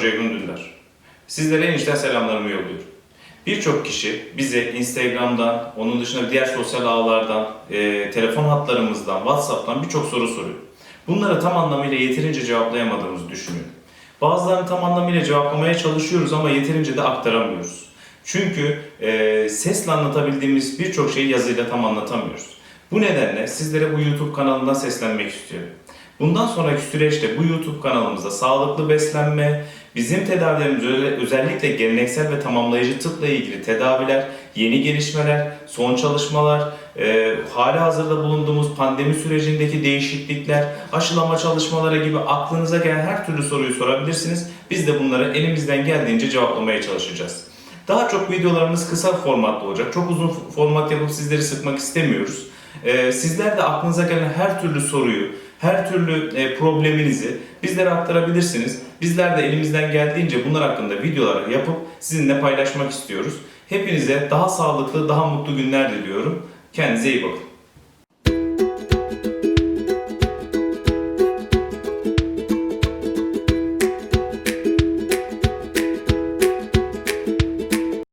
Ceyhun Dündar. Sizlere en içten selamlarımı yolluyorum. Birçok kişi bize Instagram'dan, onun dışında diğer sosyal ağlardan, e, telefon hatlarımızdan, WhatsApp'tan birçok soru soruyor. Bunları tam anlamıyla yeterince cevaplayamadığımızı düşünüyorum. Bazılarını tam anlamıyla cevaplamaya çalışıyoruz ama yeterince de aktaramıyoruz. Çünkü e, sesle anlatabildiğimiz birçok şeyi yazıyla tam anlatamıyoruz. Bu nedenle sizlere bu YouTube kanalından seslenmek istiyorum. Bundan sonraki süreçte bu YouTube kanalımızda sağlıklı beslenme, bizim tedavilerimiz özellikle geleneksel ve tamamlayıcı tıpla ilgili tedaviler, yeni gelişmeler, son çalışmalar, e, hali hazırda bulunduğumuz pandemi sürecindeki değişiklikler, aşılama çalışmaları gibi aklınıza gelen her türlü soruyu sorabilirsiniz. Biz de bunları elimizden geldiğince cevaplamaya çalışacağız. Daha çok videolarımız kısa formatlı olacak. Çok uzun format yapıp sizleri sıkmak istemiyoruz. Ee, sizler de aklınıza gelen her türlü soruyu, her türlü e, probleminizi bizlere aktarabilirsiniz. Bizler de elimizden geldiğince bunlar hakkında videolar yapıp sizinle paylaşmak istiyoruz. Hepinize daha sağlıklı, daha mutlu günler diliyorum. Kendinize iyi bakın.